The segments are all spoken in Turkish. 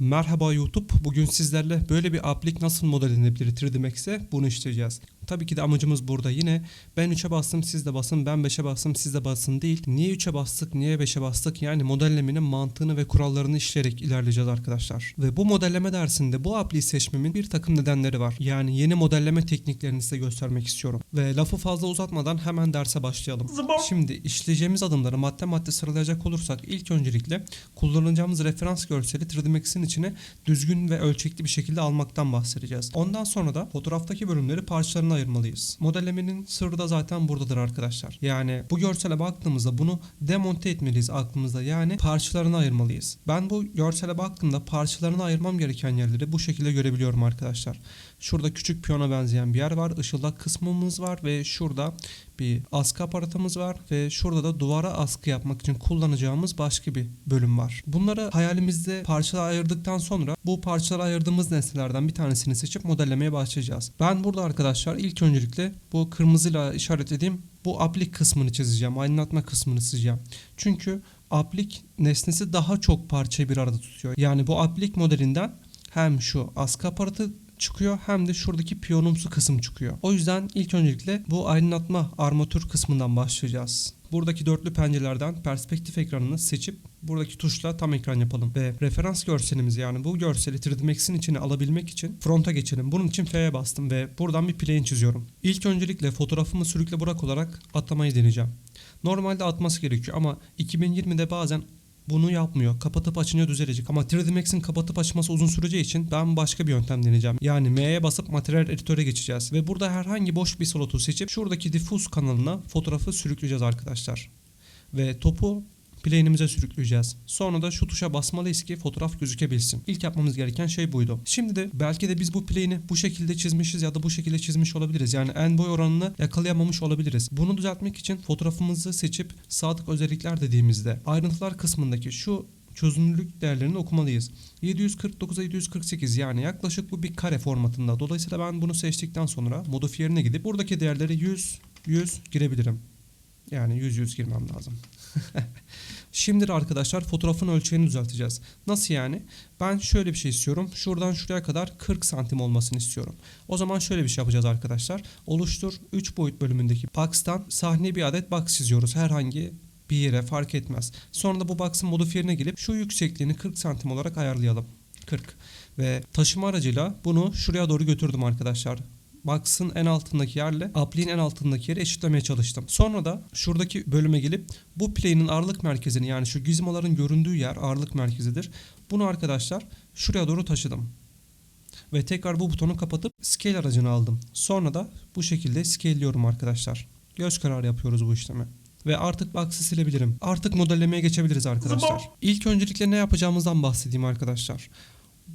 Merhaba YouTube. Bugün sizlerle böyle bir aplik nasıl modellenebilir 3D Max'e bunu işleyeceğiz. Tabii ki de amacımız burada yine ben 3'e bastım siz de basın, ben 5'e bastım siz de basın değil. Niye 3'e bastık, niye 5'e bastık yani modellemenin mantığını ve kurallarını işleyerek ilerleyeceğiz arkadaşlar. Ve bu modelleme dersinde bu apliği seçmemin bir takım nedenleri var. Yani yeni modelleme tekniklerini size göstermek istiyorum. Ve lafı fazla uzatmadan hemen derse başlayalım. Şimdi işleyeceğimiz adımları madde madde sıralayacak olursak ilk öncelikle kullanacağımız referans görseli 3D Max'in içine düzgün ve ölçekli bir şekilde almaktan bahsedeceğiz. Ondan sonra da fotoğraftaki bölümleri parçalarına ayırmalıyız. Modellemenin sırrı da zaten buradadır arkadaşlar. Yani bu görsele baktığımızda bunu demonte etmeliyiz aklımızda. Yani parçalarına ayırmalıyız. Ben bu görsele baktığımda parçalarına ayırmam gereken yerleri bu şekilde görebiliyorum arkadaşlar. Şurada küçük piyona benzeyen bir yer var. Işıldak kısmımız var ve şurada bir askı aparatımız var ve şurada da duvara askı yapmak için kullanacağımız başka bir bölüm var. Bunları hayalimizde parçalara ayırdıktan sonra bu parçalara ayırdığımız nesnelerden bir tanesini seçip modellemeye başlayacağız. Ben burada arkadaşlar ilk öncelikle bu kırmızıyla işaretlediğim bu aplik kısmını çizeceğim. Aydınlatma kısmını çizeceğim. Çünkü aplik nesnesi daha çok parçayı bir arada tutuyor. Yani bu aplik modelinden hem şu askı aparatı çıkıyor hem de şuradaki piyonumsu kısım çıkıyor. O yüzden ilk öncelikle bu aydınlatma armatür kısmından başlayacağız. Buradaki dörtlü pencerelerden perspektif ekranını seçip buradaki tuşla tam ekran yapalım. Ve referans görselimizi yani bu görseli 3D Max'in içine alabilmek için fronta geçelim. Bunun için F'ye bastım ve buradan bir plane çiziyorum. İlk öncelikle fotoğrafımı sürükle bırak olarak atlamayı deneyeceğim. Normalde atması gerekiyor ama 2020'de bazen bunu yapmıyor. Kapatıp açınca düzelecek. Ama 3D Max'in kapatıp açması uzun süreceği için ben başka bir yöntem deneyeceğim. Yani M'ye basıp materyal editöre geçeceğiz. Ve burada herhangi boş bir slotu seçip şuradaki diffuse kanalına fotoğrafı sürükleyeceğiz arkadaşlar. Ve topu plane'imize sürükleyeceğiz. Sonra da şu tuşa basmalıyız ki fotoğraf gözükebilsin. İlk yapmamız gereken şey buydu. Şimdi de belki de biz bu plane'i bu şekilde çizmişiz ya da bu şekilde çizmiş olabiliriz. Yani en boy oranını yakalayamamış olabiliriz. Bunu düzeltmek için fotoğrafımızı seçip sadık özellikler dediğimizde ayrıntılar kısmındaki şu çözünürlük değerlerini okumalıyız. 749'a 748 yani yaklaşık bu bir kare formatında. Dolayısıyla ben bunu seçtikten sonra modifiyerine gidip buradaki değerleri 100 100 girebilirim. Yani 100 100 girmem lazım. Şimdi arkadaşlar fotoğrafın ölçeğini düzelteceğiz. Nasıl yani? Ben şöyle bir şey istiyorum. Şuradan şuraya kadar 40 santim olmasını istiyorum. O zaman şöyle bir şey yapacağız arkadaşlar. Oluştur 3 boyut bölümündeki box'tan sahneye bir adet box çiziyoruz. Herhangi bir yere fark etmez. Sonra da bu box'ın modifiyerine gelip şu yüksekliğini 40 santim olarak ayarlayalım. 40. Ve taşıma aracıyla bunu şuraya doğru götürdüm arkadaşlar. Box'ın en altındaki yerle apliğin en altındaki yeri eşitlemeye çalıştım. Sonra da şuradaki bölüme gelip bu plane'in ağırlık merkezini yani şu gizmoların göründüğü yer ağırlık merkezidir. Bunu arkadaşlar şuraya doğru taşıdım. Ve tekrar bu butonu kapatıp scale aracını aldım. Sonra da bu şekilde scale'liyorum arkadaşlar. Göz kararı yapıyoruz bu işlemi. Ve artık box'ı silebilirim. Artık modellemeye geçebiliriz arkadaşlar. İlk öncelikle ne yapacağımızdan bahsedeyim arkadaşlar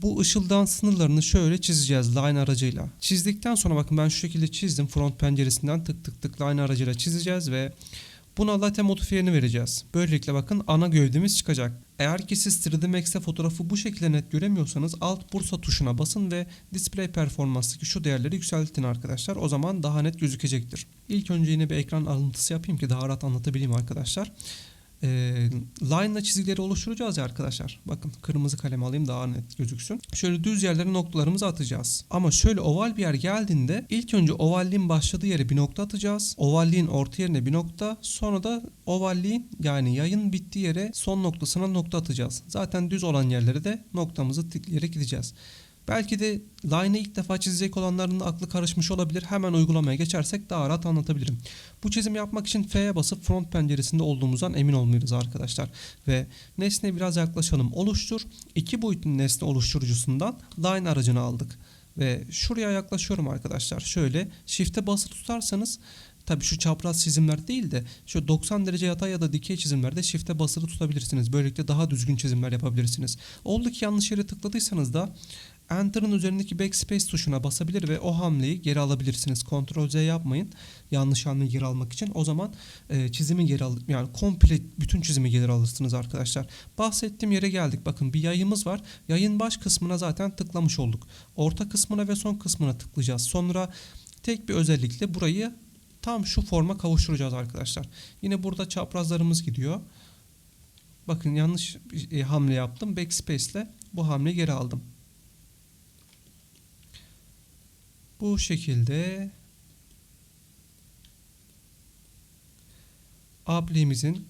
bu ışıldan sınırlarını şöyle çizeceğiz line aracıyla. Çizdikten sonra bakın ben şu şekilde çizdim. Front penceresinden tık tık tık line aracıyla çizeceğiz ve buna latte modifiyerini vereceğiz. Böylelikle bakın ana gövdemiz çıkacak. Eğer ki siz 3D Max'te fotoğrafı bu şekilde net göremiyorsanız alt bursa tuşuna basın ve display performanstaki şu değerleri yükseltin arkadaşlar. O zaman daha net gözükecektir. İlk önce yine bir ekran alıntısı yapayım ki daha rahat anlatabileyim arkadaşlar e, line çizgileri oluşturacağız ya arkadaşlar. Bakın kırmızı kalem alayım daha net gözüksün. Şöyle düz yerlere noktalarımızı atacağız. Ama şöyle oval bir yer geldiğinde ilk önce ovalliğin başladığı yere bir nokta atacağız. Ovalliğin orta yerine bir nokta. Sonra da ovalliğin yani yayın bittiği yere son noktasına nokta atacağız. Zaten düz olan yerlere de noktamızı tıklayarak gideceğiz. Belki de line'ı ilk defa çizecek olanların aklı karışmış olabilir. Hemen uygulamaya geçersek daha rahat anlatabilirim. Bu çizimi yapmak için F'ye basıp front penceresinde olduğumuzdan emin olmalıyız arkadaşlar. Ve nesneye biraz yaklaşalım. Oluştur. İki boyutlu nesne oluşturucusundan line aracını aldık. Ve şuraya yaklaşıyorum arkadaşlar. Şöyle shift'e basılı tutarsanız Tabi şu çapraz çizimler değil de şu 90 derece yatay ya da dikey çizimlerde shift'e basılı tutabilirsiniz. Böylelikle daha düzgün çizimler yapabilirsiniz. Oldu ki yanlış yere tıkladıysanız da Enter'ın üzerindeki backspace tuşuna basabilir ve o hamleyi geri alabilirsiniz. Ctrl Z yapmayın. Yanlış hamleyi geri almak için. O zaman e, çizimi geri al yani komple bütün çizimi geri alırsınız arkadaşlar. Bahsettiğim yere geldik. Bakın bir yayımız var. Yayın baş kısmına zaten tıklamış olduk. Orta kısmına ve son kısmına tıklayacağız. Sonra tek bir özellikle burayı tam şu forma kavuşturacağız arkadaşlar. Yine burada çaprazlarımız gidiyor. Bakın yanlış bir hamle yaptım. Backspace ile Bu hamleyi geri aldım. Bu şekilde apliğimizin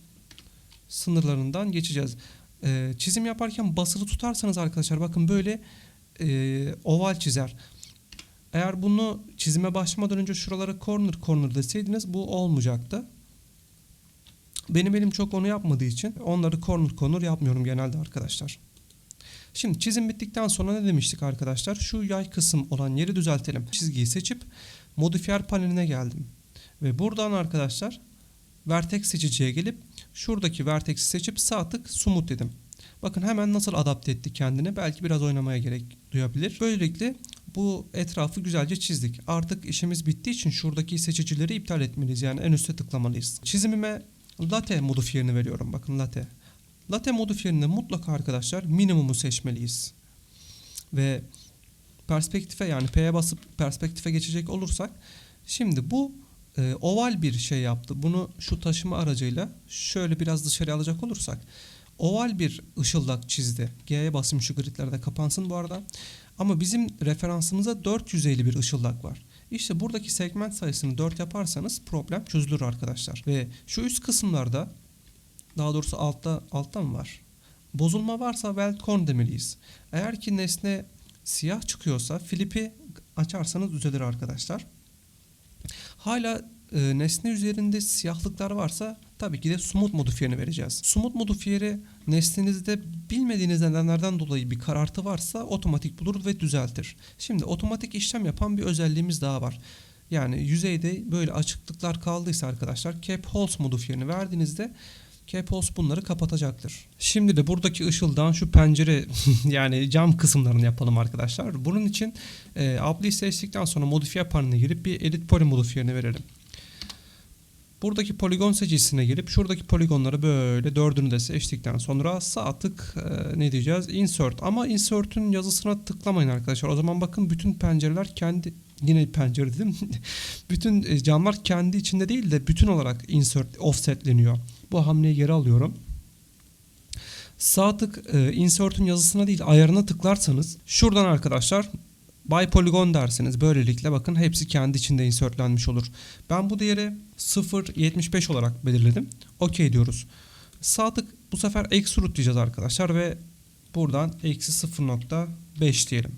sınırlarından geçeceğiz. Ee, çizim yaparken basılı tutarsanız arkadaşlar bakın böyle e, oval çizer. Eğer bunu çizime başlamadan önce şuralara corner corner deseydiniz bu olmayacaktı. Benim elim çok onu yapmadığı için onları corner corner yapmıyorum genelde arkadaşlar. Şimdi çizim bittikten sonra ne demiştik arkadaşlar? Şu yay kısım olan yeri düzeltelim. Çizgiyi seçip modifiyer paneline geldim. Ve buradan arkadaşlar vertex seçiciye gelip şuradaki vertex'i seçip sağ tık smooth dedim. Bakın hemen nasıl adapte etti kendini. Belki biraz oynamaya gerek duyabilir. Böylelikle bu etrafı güzelce çizdik. Artık işimiz bittiği için şuradaki seçicileri iptal etmeliyiz. Yani en üste tıklamalıyız. Çizimime latte modifiyerini veriyorum. Bakın latte. Latte modifiyerinde mutlaka arkadaşlar minimumu seçmeliyiz. Ve perspektife yani P'ye basıp perspektife geçecek olursak şimdi bu e, oval bir şey yaptı. Bunu şu taşıma aracıyla şöyle biraz dışarı alacak olursak oval bir ışıldak çizdi. G'ye basayım şu gridlerde kapansın bu arada. Ama bizim referansımıza 450 bir ışıldak var. İşte buradaki segment sayısını 4 yaparsanız problem çözülür arkadaşlar. Ve şu üst kısımlarda daha doğrusu altta altta mı var? Bozulma varsa welcome demeliyiz. Eğer ki nesne siyah çıkıyorsa Filip'i açarsanız düzelir arkadaşlar. Hala e, nesne üzerinde siyahlıklar varsa tabii ki de smooth modifiyeni vereceğiz. Smooth modifiyeri nesnenizde bilmediğiniz nedenlerden dolayı bir karartı varsa otomatik bulur ve düzeltir. Şimdi otomatik işlem yapan bir özelliğimiz daha var. Yani yüzeyde böyle açıklıklar kaldıysa arkadaşlar cap holes modifiyerini verdiğinizde holes bunları kapatacaktır. Şimdi de buradaki ışıldan şu pencere yani cam kısımlarını yapalım arkadaşlar. Bunun için e, apply seçtikten sonra modifiye paneline girip bir edit poly modifiyerini verelim. Buradaki poligon seçicisine girip şuradaki poligonları böyle dördünü de seçtikten sonra sağ tık e, ne diyeceğiz? Insert. Ama insert'ün yazısına tıklamayın arkadaşlar. O zaman bakın bütün pencereler kendi yine pencere dedim. bütün e, camlar kendi içinde değil de bütün olarak insert offsetleniyor. Bu hamleyi geri alıyorum. Sağ tık e, insert'ün yazısına değil ayarına tıklarsanız şuradan arkadaşlar by polygon dersiniz. Böylelikle bakın hepsi kendi içinde insertlenmiş olur. Ben bu değeri 0.75 olarak belirledim. OK diyoruz. Sağ tık bu sefer extrude diyeceğiz arkadaşlar ve buradan eksi 0.5 diyelim.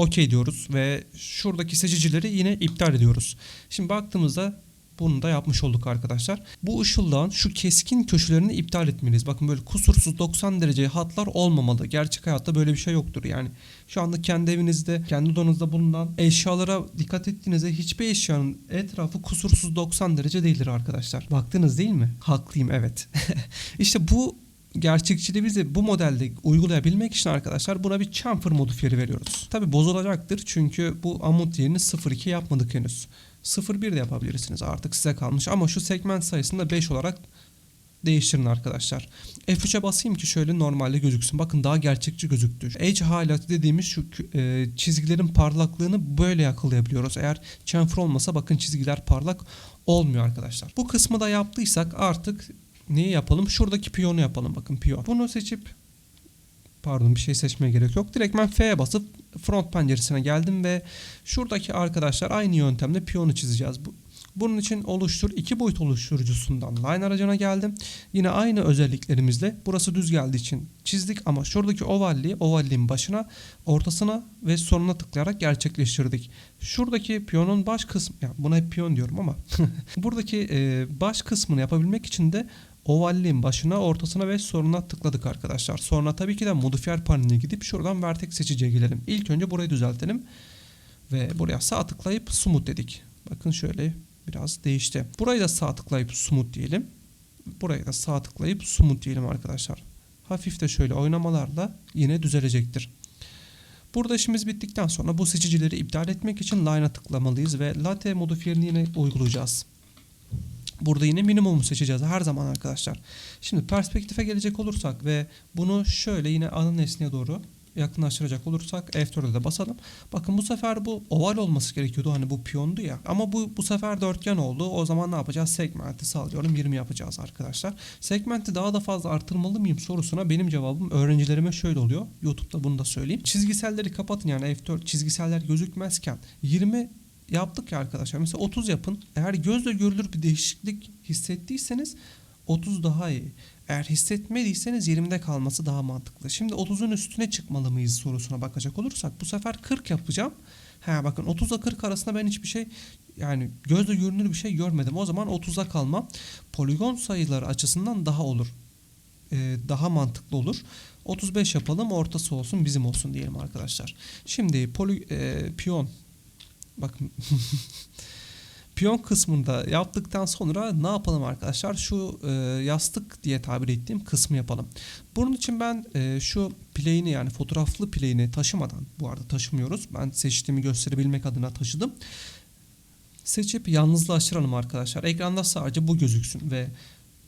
OK diyoruz ve şuradaki seçicileri yine iptal ediyoruz. Şimdi baktığımızda bunu da yapmış olduk arkadaşlar. Bu ışıldağın şu keskin köşelerini iptal etmeliyiz. Bakın böyle kusursuz 90 derece hatlar olmamalı. Gerçek hayatta böyle bir şey yoktur. Yani şu anda kendi evinizde, kendi odanızda bulunan eşyalara dikkat ettiğinizde hiçbir eşyanın etrafı kusursuz 90 derece değildir arkadaşlar. Baktınız değil mi? Haklıyım evet. işte bu gerçekçiliği bizi bu modelde uygulayabilmek için arkadaşlar buna bir chamfer modifiyeri veriyoruz. Tabi bozulacaktır çünkü bu amut yerini 0.2 yapmadık henüz. 0.1 de yapabilirsiniz artık size kalmış ama şu segment sayısını da 5 olarak değiştirin arkadaşlar. F3'e basayım ki şöyle normalde gözüksün. Bakın daha gerçekçi gözüktü. Edge highlight dediğimiz şu e, çizgilerin parlaklığını böyle yakalayabiliyoruz. Eğer chamfer olmasa bakın çizgiler parlak olmuyor arkadaşlar. Bu kısmı da yaptıysak artık neyi yapalım? Şuradaki piyonu yapalım. Bakın piyon. Bunu seçip pardon bir şey seçmeye gerek yok. Direkt ben F'ye basıp front penceresine geldim ve şuradaki arkadaşlar aynı yöntemle piyonu çizeceğiz. Bunun için oluştur iki boyut oluşturucusundan line aracına geldim. Yine aynı özelliklerimizle burası düz geldiği için çizdik ama şuradaki ovalliği ovalliğin başına, ortasına ve sonuna tıklayarak gerçekleştirdik. Şuradaki piyonun baş kısmı, yani buna hep piyon diyorum ama buradaki e, baş kısmını yapabilmek için de ovalliğin başına, ortasına ve sonuna tıkladık arkadaşlar. Sonra tabii ki de modifiyer paneline gidip şuradan vertex seçiciye gelelim. İlk önce burayı düzeltelim. Ve buraya sağ tıklayıp smooth dedik. Bakın şöyle biraz değişti. Burayı da sağ tıklayıp smooth diyelim. Burayı da sağ tıklayıp smooth diyelim arkadaşlar. Hafif de şöyle oynamalarla yine düzelecektir. Burada işimiz bittikten sonra bu seçicileri iptal etmek için line'a tıklamalıyız ve latte modifiyerini yine uygulayacağız. Burada yine minimumu seçeceğiz her zaman arkadaşlar. Şimdi perspektife gelecek olursak ve bunu şöyle yine ana nesneye doğru yakınlaştıracak olursak F4'e de basalım. Bakın bu sefer bu oval olması gerekiyordu. Hani bu piyondu ya. Ama bu bu sefer dörtgen oldu. O zaman ne yapacağız? Segmenti sağlıyorum 20 yapacağız arkadaşlar. Segmenti daha da fazla artırmalı mıyım sorusuna benim cevabım öğrencilerime şöyle oluyor. YouTube'da bunu da söyleyeyim. Çizgiselleri kapatın yani F4 çizgiseller gözükmezken 20 yaptık ya arkadaşlar. Mesela 30 yapın. Eğer gözle görülür bir değişiklik hissettiyseniz 30 daha iyi. Eğer hissetmediyseniz 20'de kalması daha mantıklı. Şimdi 30'un üstüne çıkmalı mıyız sorusuna bakacak olursak bu sefer 40 yapacağım. Ha bakın 30 ile 40 arasında ben hiçbir şey yani gözle görünür bir şey görmedim. O zaman 30'a kalmam poligon sayıları açısından daha olur. Ee, daha mantıklı olur. 35 yapalım ortası olsun bizim olsun diyelim arkadaşlar. Şimdi poli, e, piyon bakın piyon kısmında yaptıktan sonra ne yapalım arkadaşlar? Şu e, yastık diye tabir ettiğim kısmı yapalım. Bunun için ben e, şu play'ini yani fotoğraflı play'ini taşımadan bu arada taşımıyoruz. Ben seçtiğimi gösterebilmek adına taşıdım. Seçip yalnızlaştıralım arkadaşlar. Ekranda sadece bu gözüksün ve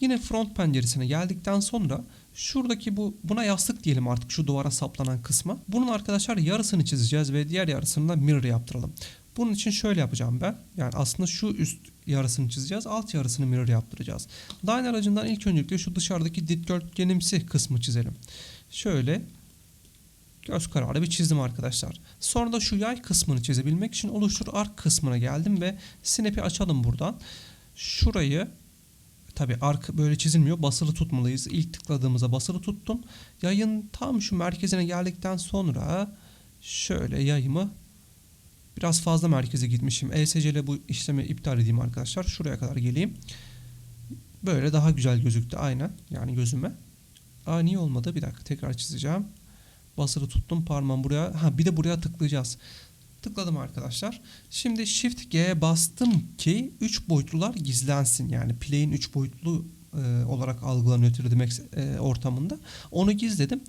yine front penceresine geldikten sonra şuradaki bu buna yastık diyelim artık şu duvara saplanan kısma. Bunun arkadaşlar yarısını çizeceğiz ve diğer yarısını da mirror yaptıralım. Bunun için şöyle yapacağım ben. Yani aslında şu üst yarısını çizeceğiz. Alt yarısını mirror yaptıracağız. Line aracından ilk öncelikle şu dışarıdaki dikdörtgenimsi kısmı çizelim. Şöyle göz kararı bir çizdim arkadaşlar. Sonra da şu yay kısmını çizebilmek için oluştur ark kısmına geldim ve snap'i açalım buradan. Şurayı tabi ark böyle çizilmiyor. Basılı tutmalıyız. İlk tıkladığımızda basılı tuttum. Yayın tam şu merkezine geldikten sonra şöyle yayımı Biraz fazla merkeze gitmişim. ESC ile bu işlemi iptal edeyim arkadaşlar. Şuraya kadar geleyim. Böyle daha güzel gözüktü aynen. Yani gözüme. Aa niye olmadı? Bir dakika tekrar çizeceğim. Basılı tuttum parmağım buraya. Ha bir de buraya tıklayacağız. Tıkladım arkadaşlar. Şimdi Shift G'ye bastım ki 3 boyutlular gizlensin. Yani play'in 3 boyutlu e, olarak algılanıyor 3D e, ortamında. Onu gizledim.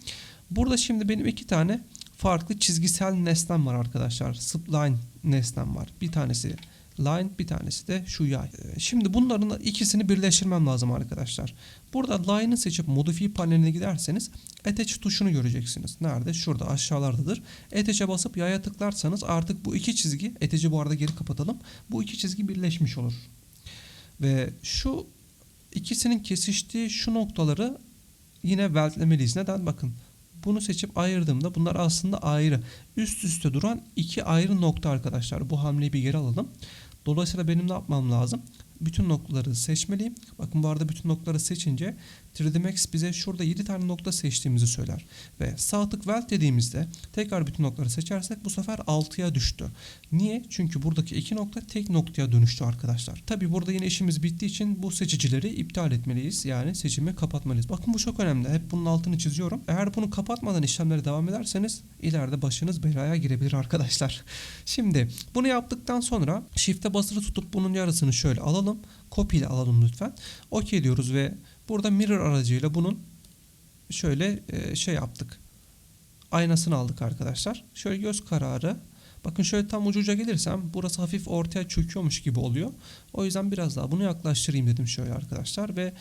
Burada şimdi benim iki tane farklı çizgisel nesnem var arkadaşlar. Spline nesnem var. Bir tanesi line bir tanesi de şu yay. Ee, şimdi bunların ikisini birleştirmem lazım arkadaşlar. Burada line'ı seçip modifiye paneline giderseniz attach tuşunu göreceksiniz. Nerede? Şurada aşağılardadır. Attach'e basıp yaya tıklarsanız artık bu iki çizgi, attach'i bu arada geri kapatalım. Bu iki çizgi birleşmiş olur. Ve şu ikisinin kesiştiği şu noktaları yine weltlemeliyiz. Neden? Bakın bunu seçip ayırdığımda bunlar aslında ayrı. Üst üste duran iki ayrı nokta arkadaşlar. Bu hamleyi bir geri alalım. Dolayısıyla benim ne yapmam lazım? Bütün noktaları seçmeliyim. Bakın bu arada bütün noktaları seçince 3D Max bize şurada 7 tane nokta seçtiğimizi söyler. Ve sağ tık Weld dediğimizde tekrar bütün noktaları seçersek bu sefer 6'ya düştü. Niye? Çünkü buradaki iki nokta tek noktaya dönüştü arkadaşlar. Tabi burada yine işimiz bittiği için bu seçicileri iptal etmeliyiz. Yani seçimi kapatmalıyız. Bakın bu çok önemli. Hep bunun altını çiziyorum. Eğer bunu kapatmadan işlemlere devam ederseniz ileride başınız belaya girebilir arkadaşlar. Şimdi bunu yaptıktan sonra Shift'e basılı tutup bunun yarısını şöyle alalım. Copy ile alalım lütfen. OK diyoruz ve Burada mirror aracıyla bunun şöyle e, şey yaptık. Aynasını aldık arkadaşlar. Şöyle göz kararı. Bakın şöyle tam ucuca gelirsem burası hafif ortaya çöküyormuş gibi oluyor. O yüzden biraz daha bunu yaklaştırayım dedim şöyle arkadaşlar. Ve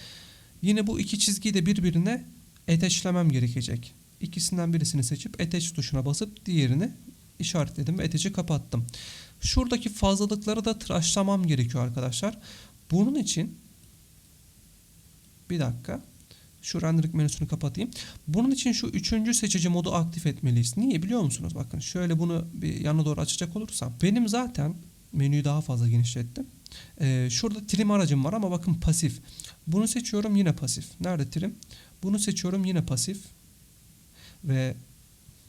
yine bu iki çizgiyi de birbirine eteçlemem gerekecek. İkisinden birisini seçip eteç tuşuna basıp diğerini işaretledim ve eteci kapattım. Şuradaki fazlalıkları da tıraşlamam gerekiyor arkadaşlar. Bunun için bir dakika. Şu rendering menüsünü kapatayım. Bunun için şu üçüncü seçici modu aktif etmeliyiz. Niye biliyor musunuz? Bakın şöyle bunu bir yana doğru açacak olursam. Benim zaten menüyü daha fazla genişlettim. Ee, şurada trim aracım var ama bakın pasif. Bunu seçiyorum yine pasif. Nerede trim? Bunu seçiyorum yine pasif. Ve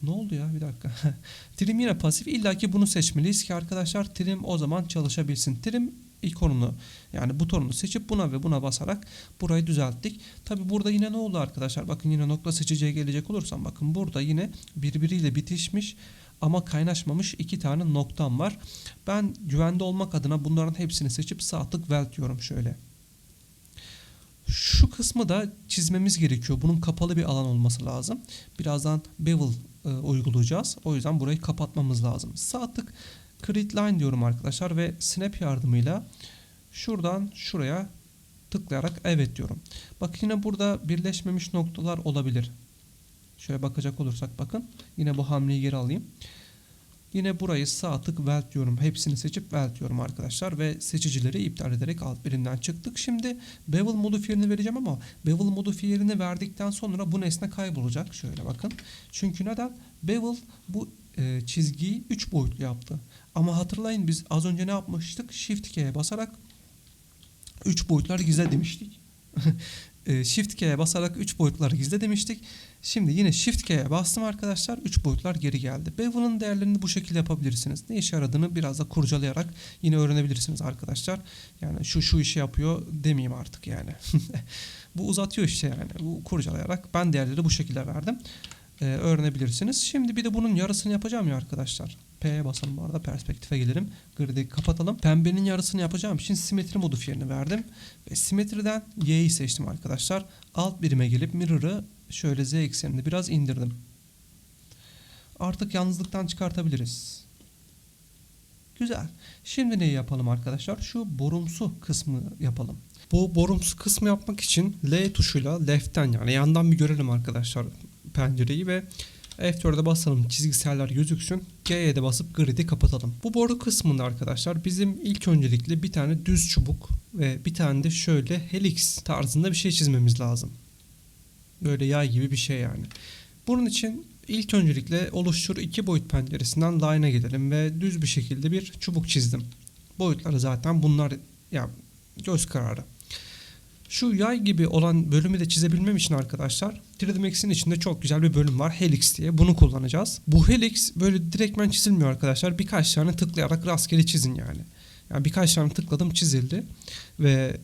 ne oldu ya bir dakika. trim yine pasif. İlla ki bunu seçmeliyiz ki arkadaşlar trim o zaman çalışabilsin. Trim ikonunu yani butonunu seçip buna ve buna basarak burayı düzelttik. Tabi burada yine ne oldu arkadaşlar? Bakın yine nokta seçiciye gelecek olursam bakın burada yine birbiriyle bitişmiş ama kaynaşmamış iki tane noktam var. Ben güvende olmak adına bunların hepsini seçip sağ tık weld diyorum şöyle. Şu kısmı da çizmemiz gerekiyor. Bunun kapalı bir alan olması lazım. Birazdan bevel e, uygulayacağız. O yüzden burayı kapatmamız lazım. Sağ tık create line diyorum arkadaşlar ve snap yardımıyla şuradan şuraya tıklayarak evet diyorum. Bak yine burada birleşmemiş noktalar olabilir. Şöyle bakacak olursak bakın. Yine bu hamleyi geri alayım. Yine burayı sağ tık weld diyorum. Hepsini seçip weld diyorum arkadaşlar. Ve seçicileri iptal ederek alt birimden çıktık. Şimdi bevel modifierini vereceğim ama bevel modifierini verdikten sonra bu nesne kaybolacak. Şöyle bakın. Çünkü neden? Bevel bu e, çizgiyi 3 boyutlu yaptı. Ama hatırlayın biz az önce ne yapmıştık? Shift K'ye basarak 3 boyutlar gizle demiştik. E, Shift K'ye basarak 3 boyutları gizle demiştik. Şimdi yine Shift K'ye bastım arkadaşlar. 3 boyutlar geri geldi. Bevel'ın değerlerini bu şekilde yapabilirsiniz. Ne işe yaradığını biraz da kurcalayarak yine öğrenebilirsiniz arkadaşlar. Yani şu şu işi yapıyor demeyeyim artık yani. bu uzatıyor işte yani. Bu kurcalayarak ben değerleri bu şekilde verdim. Ee, öğrenebilirsiniz. Şimdi bir de bunun yarısını yapacağım ya arkadaşlar. P'ye basalım bu arada perspektife gelelim. Grid'i kapatalım. Pembenin yarısını yapacağım için simetri modifiyerini verdim. Ve simetriden Y'yi seçtim arkadaşlar. Alt birime gelip mirror'ı şöyle Z eksenini biraz indirdim. Artık yalnızlıktan çıkartabiliriz. Güzel. Şimdi neyi yapalım arkadaşlar? Şu borumsu kısmı yapalım. Bu borumsu kısmı yapmak için L tuşuyla left'ten yani yandan bir görelim arkadaşlar pencereyi ve F4'e basalım çizgiseller gözüksün. G'ye de basıp grid'i kapatalım. Bu boru kısmında arkadaşlar bizim ilk öncelikle bir tane düz çubuk ve bir tane de şöyle helix tarzında bir şey çizmemiz lazım. Böyle yay gibi bir şey yani. Bunun için ilk öncelikle oluştur iki boyut penceresinden line'a gidelim ve düz bir şekilde bir çubuk çizdim. Boyutları zaten bunlar ya göz kararı. Şu yay gibi olan bölümü de çizebilmem için arkadaşlar 3D Max'in içinde çok güzel bir bölüm var Helix diye bunu kullanacağız. Bu Helix böyle direktmen çizilmiyor arkadaşlar birkaç tane tıklayarak rastgele çizin yani. Yani birkaç tane tıkladım çizildi ve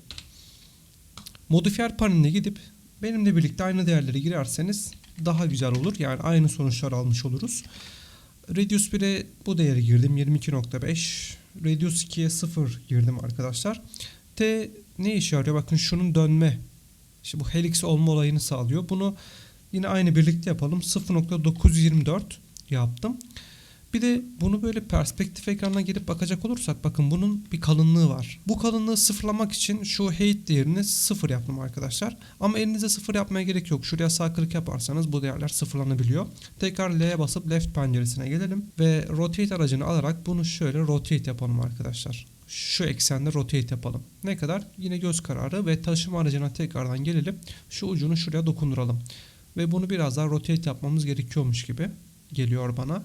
modifiyer paneline gidip benimle birlikte aynı değerleri girerseniz daha güzel olur. Yani aynı sonuçlar almış oluruz. Radius 1'e bu değeri girdim 22.5. Radius 2'ye 0 girdim arkadaşlar. T ne işe yarıyor? Bakın şunun dönme. İşte bu helix olma olayını sağlıyor. Bunu yine aynı birlikte yapalım. 0.924 yaptım. Bir de bunu böyle perspektif ekranına gelip bakacak olursak bakın bunun bir kalınlığı var. Bu kalınlığı sıfırlamak için şu height değerini sıfır yaptım arkadaşlar. Ama elinize sıfır yapmaya gerek yok. Şuraya sağ klik yaparsanız bu değerler sıfırlanabiliyor. Tekrar L'ye basıp left penceresine gelelim ve rotate aracını alarak bunu şöyle rotate yapalım arkadaşlar şu eksende rotate yapalım. Ne kadar? Yine göz kararı ve taşıma aracına tekrardan gelelim. Şu ucunu şuraya dokunduralım. Ve bunu biraz daha rotate yapmamız gerekiyormuş gibi geliyor bana.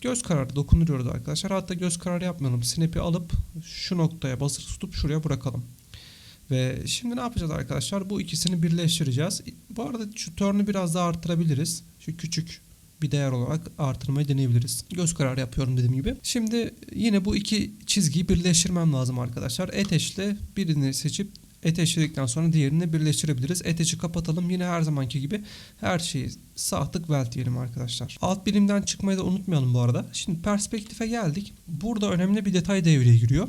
Göz kararı dokunduruyoruz arkadaşlar. Hatta göz kararı yapmayalım. Snap'i alıp şu noktaya basılı tutup şuraya bırakalım. Ve şimdi ne yapacağız arkadaşlar? Bu ikisini birleştireceğiz. Bu arada şu turn'u biraz daha arttırabiliriz. Şu küçük bir değer olarak artırmayı deneyebiliriz. Göz kararı yapıyorum dediğim gibi. Şimdi yine bu iki çizgiyi birleştirmem lazım arkadaşlar. Eteşle birini seçip eteşledikten sonra diğerini birleştirebiliriz. Eteşi kapatalım. Yine her zamanki gibi her şeyi sağ tık weld arkadaşlar. Alt birimden çıkmayı da unutmayalım bu arada. Şimdi perspektife geldik. Burada önemli bir detay devreye giriyor.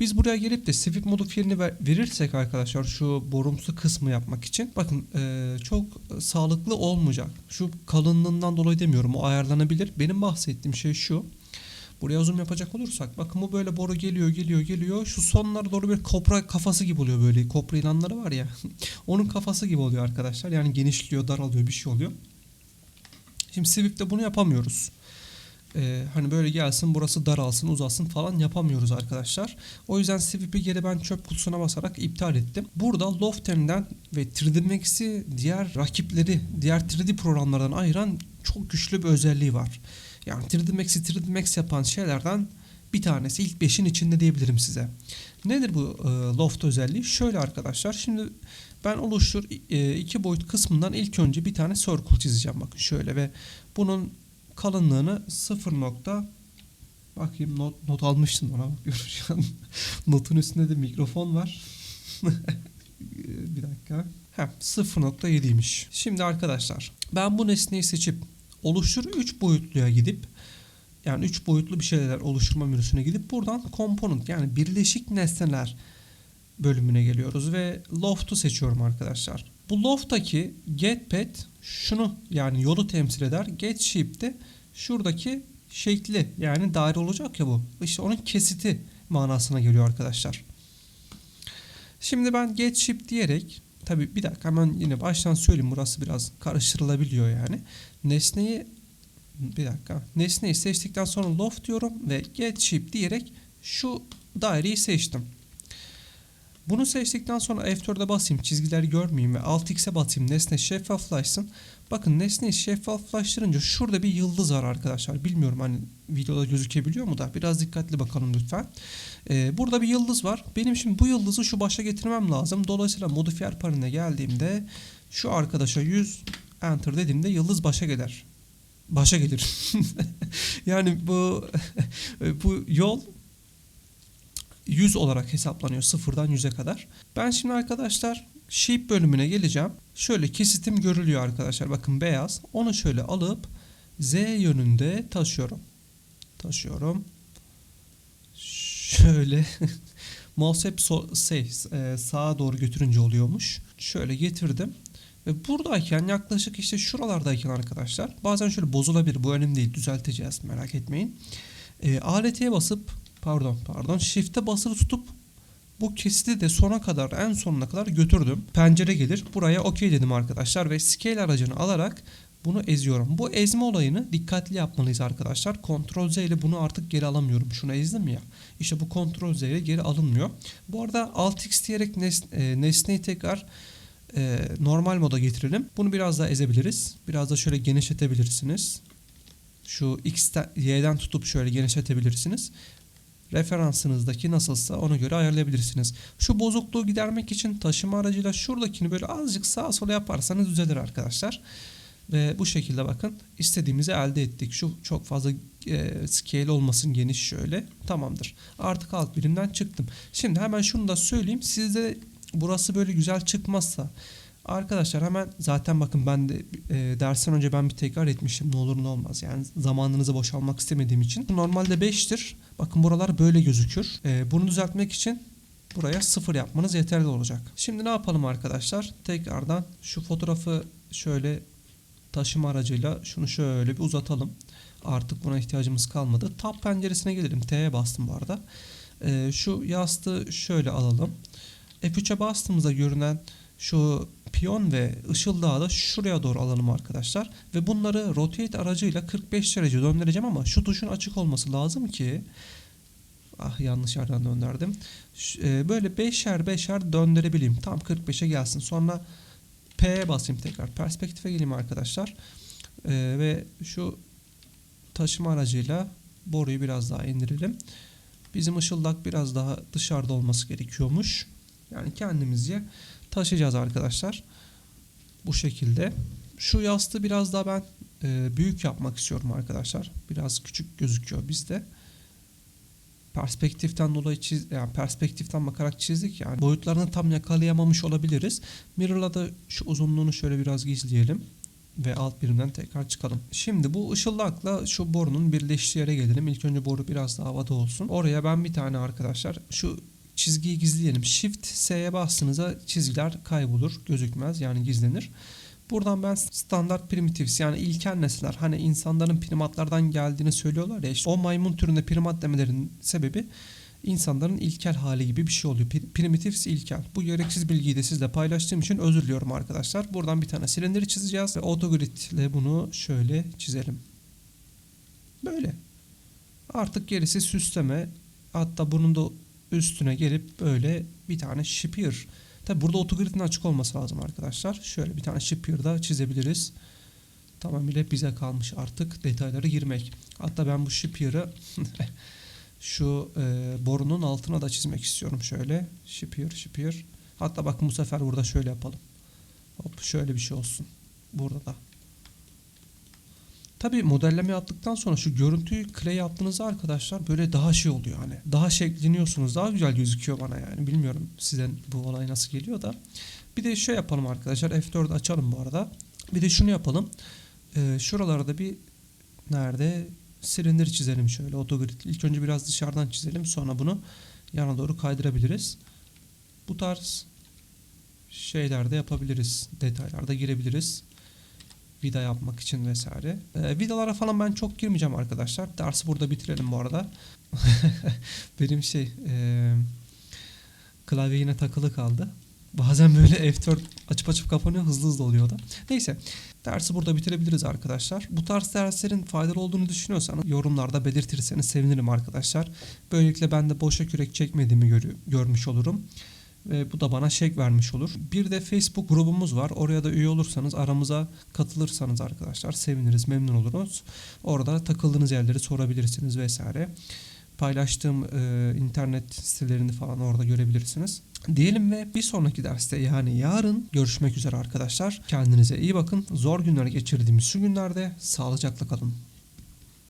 Biz buraya gelip de sweep modifierini verirsek arkadaşlar şu borumsu kısmı yapmak için bakın e, çok sağlıklı olmayacak. Şu kalınlığından dolayı demiyorum o ayarlanabilir. Benim bahsettiğim şey şu. Buraya zoom yapacak olursak bakın bu böyle boru geliyor geliyor geliyor. Şu sonlara doğru bir kopra kafası gibi oluyor böyle. Kopra ilanları var ya. onun kafası gibi oluyor arkadaşlar. Yani genişliyor daralıyor bir şey oluyor. Şimdi Swift'te bunu yapamıyoruz. Ee, hani böyle gelsin burası daralsın uzasın falan yapamıyoruz arkadaşlar. O yüzden Sweep'i geri ben çöp kutusuna basarak iptal ettim. Burada Loftem'den ve 3D Max'i diğer rakipleri diğer 3D programlardan ayıran çok güçlü bir özelliği var. Yani 3D Max'i 3D Max yapan şeylerden bir tanesi ilk 5'in içinde diyebilirim size. Nedir bu e, loft özelliği? Şöyle arkadaşlar şimdi ben oluştur e, iki boyut kısmından ilk önce bir tane circle çizeceğim bakın şöyle ve bunun kalınlığını 0 nokta bakayım not, not almıştım ona bakıyorum. Notun üstünde de mikrofon var. bir dakika. Heh, 0.7'ymiş. Şimdi arkadaşlar ben bu nesneyi seçip oluştur 3 boyutluya gidip yani 3 boyutlu bir şeyler oluşturma menüsüne gidip buradan component yani birleşik nesneler bölümüne geliyoruz ve loft'u seçiyorum arkadaşlar. Bu loft'taki get pet şunu yani yolu temsil eder. Get shape de şuradaki şekli yani daire olacak ya bu. İşte onun kesiti manasına geliyor arkadaşlar. Şimdi ben get shape diyerek Tabi bir dakika hemen yine baştan söyleyeyim burası biraz karıştırılabiliyor yani. Nesneyi bir dakika. Nesneyi seçtikten sonra loft diyorum ve get shape diyerek şu daireyi seçtim. Bunu seçtikten sonra F4'e basayım çizgileri görmeyeyim ve Alt X'e basayım nesne şeffaflaşsın. Bakın nesneyi şeffaflaştırınca şurada bir yıldız var arkadaşlar. Bilmiyorum hani videoda gözükebiliyor mu da biraz dikkatli bakalım lütfen. Ee, burada bir yıldız var. Benim şimdi bu yıldızı şu başa getirmem lazım. Dolayısıyla modifiyer paneline geldiğimde şu arkadaşa 100 enter dediğimde yıldız başa gelir. Başa gelir. yani bu bu yol 100 olarak hesaplanıyor sıfırdan 100'e kadar. Ben şimdi arkadaşlar shape bölümüne geleceğim. Şöyle kesitim görülüyor arkadaşlar. Bakın beyaz. Onu şöyle alıp Z yönünde taşıyorum. Taşıyorum. Şöyle mouse hep so- şey, e, sağa doğru götürünce oluyormuş. Şöyle getirdim. Ve buradayken yaklaşık işte şuralardayken arkadaşlar bazen şöyle bozulabilir. Bu önemli değil. Düzelteceğiz merak etmeyin. E, aletiye basıp pardon pardon shift'e basılı tutup bu kesiti de sona kadar en sonuna kadar götürdüm. Pencere gelir. Buraya okey dedim arkadaşlar ve scale aracını alarak bunu eziyorum. Bu ezme olayını dikkatli yapmalıyız arkadaşlar. Ctrl Z ile bunu artık geri alamıyorum. Şunu ezdim ya. İşte bu Ctrl Z ile geri alınmıyor. Bu arada Alt X diyerek e, nesneyi tekrar e, normal moda getirelim. Bunu biraz daha ezebiliriz. Biraz da şöyle genişletebilirsiniz. Şu X'ten, Y'den tutup şöyle genişletebilirsiniz referansınızdaki nasılsa ona göre ayarlayabilirsiniz. Şu bozukluğu gidermek için taşıma aracıyla şuradakini böyle azıcık sağa sola yaparsanız düzelir arkadaşlar. Ve bu şekilde bakın istediğimizi elde ettik. Şu çok fazla e, scale olmasın geniş şöyle. Tamamdır. Artık alt birimden çıktım. Şimdi hemen şunu da söyleyeyim. Sizde burası böyle güzel çıkmazsa Arkadaşlar hemen zaten bakın ben de e, dersten önce ben bir tekrar etmişim ne olur ne olmaz yani zamanınızı boşalmak istemediğim için. Normalde 5'tir. Bakın buralar böyle gözükür. E, bunu düzeltmek için buraya 0 yapmanız yeterli olacak. Şimdi ne yapalım arkadaşlar? Tekrardan şu fotoğrafı şöyle taşıma aracıyla şunu şöyle bir uzatalım. Artık buna ihtiyacımız kalmadı. Tab penceresine gelelim. T'ye bastım bu arada. E, şu yastığı şöyle alalım. F3'e bastığımızda görünen şu piyon ve ışıldağı da şuraya doğru alalım arkadaşlar. Ve bunları rotate aracıyla 45 derece döndüreceğim ama şu tuşun açık olması lazım ki ah yanlış yerden döndürdüm. E, böyle beşer beşer döndürebileyim. Tam 45'e gelsin. Sonra P'ye basayım tekrar. Perspektife geleyim arkadaşlar. E, ve şu taşıma aracıyla boruyu biraz daha indirelim. Bizim ışıldak biraz daha dışarıda olması gerekiyormuş. Yani kendimizce taşıyacağız arkadaşlar. Bu şekilde. Şu yastığı biraz daha ben e, büyük yapmak istiyorum arkadaşlar. Biraz küçük gözüküyor bizde. Perspektiften dolayı çiz yani perspektiften bakarak çizdik yani boyutlarını tam yakalayamamış olabiliriz. Mirror'la da şu uzunluğunu şöyle biraz gizleyelim ve alt birimden tekrar çıkalım. Şimdi bu ışıldakla şu borunun birleştiği yere gelelim. İlk önce boru biraz daha havada olsun. Oraya ben bir tane arkadaşlar şu çizgiyi gizleyelim. Shift S'ye bastığınızda çizgiler kaybolur, gözükmez yani gizlenir. Buradan ben standart primitives yani ilkel nesneler hani insanların primatlardan geldiğini söylüyorlar ya işte o maymun türünde primat demelerinin sebebi insanların ilkel hali gibi bir şey oluyor. Primitives ilkel. Bu gereksiz bilgiyi de sizle paylaştığım için özür diliyorum arkadaşlar. Buradan bir tane silindiri çizeceğiz ve autogrid ile bunu şöyle çizelim. Böyle. Artık gerisi süsleme. Hatta bunun da üstüne gelip böyle bir tane shipper. Tabi burada autogrid'in açık olması lazım arkadaşlar. Şöyle bir tane shipper da çizebiliriz. Tamamıyla bize kalmış artık detaylara girmek. Hatta ben bu shipper'ı şu e, borunun altına da çizmek istiyorum şöyle. Shipper, shipper. Hatta bakın bu sefer burada şöyle yapalım. Hop şöyle bir şey olsun. Burada da. Tabi modelleme yaptıktan sonra şu görüntüyü clay yaptığınızda arkadaşlar böyle daha şey oluyor hani. Daha şekleniyorsunuz. Daha güzel gözüküyor bana yani. Bilmiyorum size bu olay nasıl geliyor da. Bir de şey yapalım arkadaşlar. F4 açalım bu arada. Bir de şunu yapalım. Ee, şuralarda bir nerede silindir çizelim şöyle autogrid. İlk önce biraz dışarıdan çizelim. Sonra bunu yana doğru kaydırabiliriz. Bu tarz şeyler de yapabiliriz. Detaylarda girebiliriz vida yapmak için vesaire. E, vidalara falan ben çok girmeyeceğim arkadaşlar. Dersi burada bitirelim bu arada. Benim şey e, klavye yine takılı kaldı. Bazen böyle F4 açıp açıp kapanıyor hızlı hızlı oluyor da. Neyse dersi burada bitirebiliriz arkadaşlar. Bu tarz derslerin faydalı olduğunu düşünüyorsanız yorumlarda belirtirseniz sevinirim arkadaşlar. Böylelikle ben de boşa kürek çekmediğimi görmüş olurum. Ve bu da bana şek vermiş olur. Bir de Facebook grubumuz var. Oraya da üye olursanız aramıza katılırsanız arkadaşlar seviniriz, memnun oluruz. Orada takıldığınız yerleri sorabilirsiniz vesaire. Paylaştığım e, internet sitelerini falan orada görebilirsiniz. Diyelim ve bir sonraki derste yani yarın görüşmek üzere arkadaşlar. Kendinize iyi bakın. Zor günler geçirdiğimiz şu günlerde sağlıcakla kalın.